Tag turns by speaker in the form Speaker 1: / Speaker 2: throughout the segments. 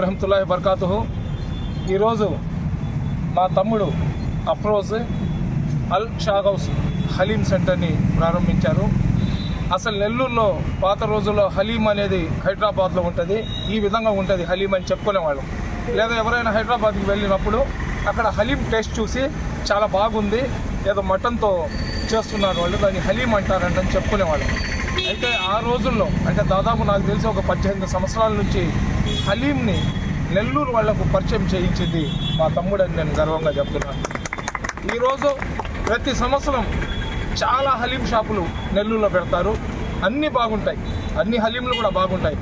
Speaker 1: రహమతుల్లాహి బర్కాతుహు ఈరోజు మా తమ్ముడు అఫ్రోజ్ అల్ షాగౌస్ హలీం సెంటర్ని ప్రారంభించారు. అసలు నెల్లూరులో పాత రోజుల్లో హలీం అనేది హైదరాబాద్లో ఉంటుంది. ఈ విధంగా ఉంటుంది హలీం అని చెప్పుకునేవాళ్ళు. లేదా ఎవరైనా హైదరాబాద్కి వెళ్ళినప్పుడు అక్కడ హలీం టేస్ట్ చూసి చాలా బాగుంది. ఏదో మటన్తో చేస్తున్నారు వాళ్ళు. దాన్ని హలీం అంటారంటని చెప్పుకునేవాళ్ళు. అయితే ఆ రోజుల్లో అంటే దాదాపు నాకు తెలిసి ఒక పద్దెనిమిది సంవత్సరాల నుంచి హలీంని నెల్లూరు వాళ్ళకు పరిచయం చేయించింది మా తమ్ముడని నేను గర్వంగా చెప్తున్నాను. ఈరోజు ప్రతి సంవత్సరం చాలా హలీం షాపులు నెల్లూరులో పెడతారు. అన్నీ బాగుంటాయి. అన్ని హలీంలు కూడా బాగుంటాయి.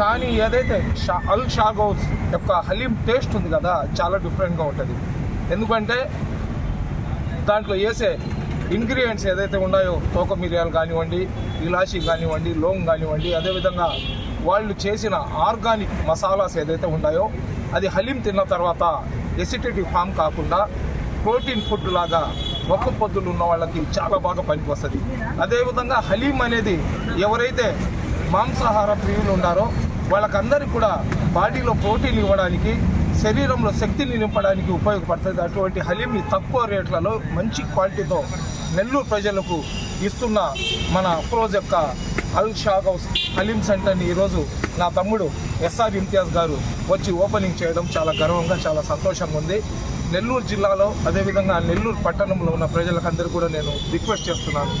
Speaker 1: కానీ ఏదైతే షా అల్ షాగౌస్ యొక్క హలీం టేస్ట్ ఉంది కదా చాలా డిఫరెంట్గా ఉంటుంది. ఎందుకంటే దాంట్లో వేసే ఇంగ్రీడియంట్స్ ఏదైతే ఉన్నాయో తోక మిరియాలు కానివ్వండి ఇలాచి కానివ్వండి లోంగ్ కానివ్వండి అదేవిధంగా వాళ్ళు చేసిన ఆర్గానిక్ మసాలాస్ ఏదైతే ఉన్నాయో అది హలీం తిన్న తర్వాత ఎసిడిటీ ఫామ్ కాకుండా ప్రోటీన్ ఫుడ్ లాగా ఒక్క పొద్దులు ఉన్న వాళ్ళకి చాలా బాగా పనికి వస్తుంది అదేవిధంగా హలీం అనేది ఎవరైతే మాంసాహార ప్రియులు ఉన్నారో వాళ్ళకందరికీ కూడా బాడీలో ప్రోటీన్ ఇవ్వడానికి శరీరంలో శక్తిని నింపడానికి ఉపయోగపడుతుంది. అటువంటి హలీంని తక్కువ రేట్లలో మంచి క్వాలిటీతో నెల్లూరు ప్రజలకు ఇస్తున్న మన అప్రోజ్ యొక్క అల్ షాగ్ హౌస్ హలీం సెంటర్ని ఈరోజు నా తమ్ముడు ఎస్ఆర్ ఇంతియాజ్ గారు వచ్చి ఓపెనింగ్ చేయడం చాలా గర్వంగా చాలా సంతోషంగా ఉంది. నెల్లూరు జిల్లాలో అదేవిధంగా నెల్లూరు పట్టణంలో ఉన్న ప్రజలకందరూ కూడా నేను రిక్వెస్ట్ చేస్తున్నాను.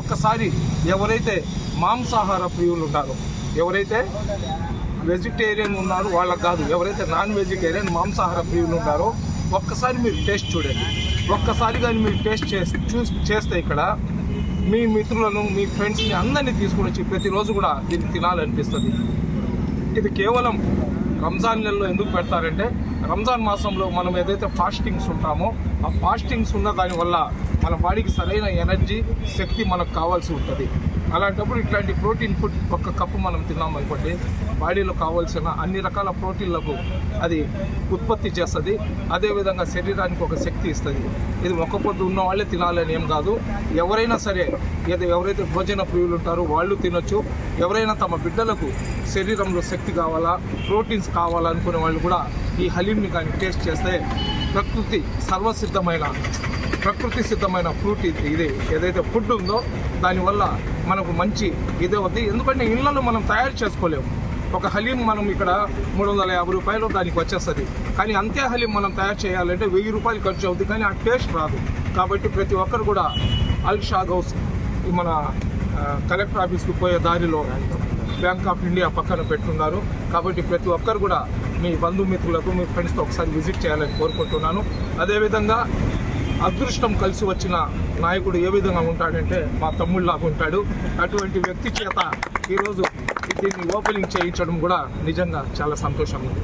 Speaker 1: ఒక్కసారి ఎవరైతే మాంసాహార ప్రియులు ఉన్నారో ఎవరైతే వెజిటేరియన్ ఉన్నారు వాళ్ళకి కాదు. ఎవరైతే నాన్ వెజిటేరియన్ మాంసాహార ప్రియులు ఉన్నారో ఒక్కసారి మీరు టేస్ట్ చూడండి. ఒక్కసారి కానీ మీరు టేస్ట్ చేసి చూసి చేస్తే ఇక్కడ మీ మిత్రులను మీ ఫ్రెండ్స్ని అందరినీ తీసుకుని వచ్చి ప్రతిరోజు కూడా దీన్ని తినాలనిపిస్తుంది. ఇది కేవలం రంజాన్ నెలలో ఎందుకు పెడతారంటే రంజాన్ మాసంలో మనం ఏదైతే ఫాస్టింగ్స్ ఉంటామో ఆ ఫాస్టింగ్స్ ఉన్న దానివల్ల మన బాడీకి సరైన ఎనర్జీ శక్తి మనకు కావాల్సి ఉంటుంది. అలాంటప్పుడు ఇట్లాంటి ప్రోటీన్ ఫుడ్ ఒక కప్పు మనం తిన్నాం అనుకోండి బాడీలో కావాల్సిన అన్ని రకాల ప్రోటీన్లకు అది ఉత్పత్తి చేస్తుంది. అదేవిధంగా శరీరానికి ఒక శక్తి ఇస్తుంది. ఇది ఒక పొద్దు ఉన్న వాళ్ళే తినాలని ఏం కాదు. ఎవరైనా సరే ఏదో ఎవరైతే భోజన ప్రియులు ఉంటారో వాళ్ళు తినొచ్చు. ఎవరైనా తమ బిడ్డలకు శరీరంలో శక్తి కావాలా ప్రోటీన్స్ కావాలనుకునే వాళ్ళు కూడా ఈ హలీంని కానీ టేస్ట్ చేస్తే ప్రకృతి సర్వసిద్ధమైన ప్రకృతి సిద్ధమైన ఫ్రూట్ ఇది. ఇది ఏదైతే ఫుడ్ ఉందో దానివల్ల మనకు మంచి ఇదే వద్ది ఎందుకంటే ఇళ్ళలో మనం తయారు చేసుకోలేము. ఒక హలీం మనం ఇక్కడ మూడు వందల యాభై రూపాయలు దానికి వచ్చేస్తుంది. కానీ అంతే హలీం మనం తయారు చేయాలంటే వెయ్యి రూపాయలు ఖర్చు అవుతుంది కానీ ఆ టేస్ట్ రాదు. కాబట్టి ప్రతి ఒక్కరు కూడా అల్ షాగ్ హౌస్ మన కలెక్టర్ ఆఫీస్కి పోయే దారిలో బ్యాంక్ ఆఫ్ ఇండియా పక్కన పెట్టున్నారు. కాబట్టి ప్రతి ఒక్కరు కూడా మీ బంధుమిత్రులకు మీ ఫ్రెండ్స్తో ఒకసారి విజిట్ చేయాలని కోరుకుంటున్నాను. అదేవిధంగా అదృష్టం కలిసి వచ్చిన నాయకుడు ఏ విధంగా ఉంటాడంటే మా తమ్ముళ్ళలాగా ఉంటాడు. అటువంటి వ్యక్తి చేత ఈరోజు దీన్ని ఓపెనింగ్ చేయించడం కూడా నిజంగా చాలా సంతోషం ఉంది.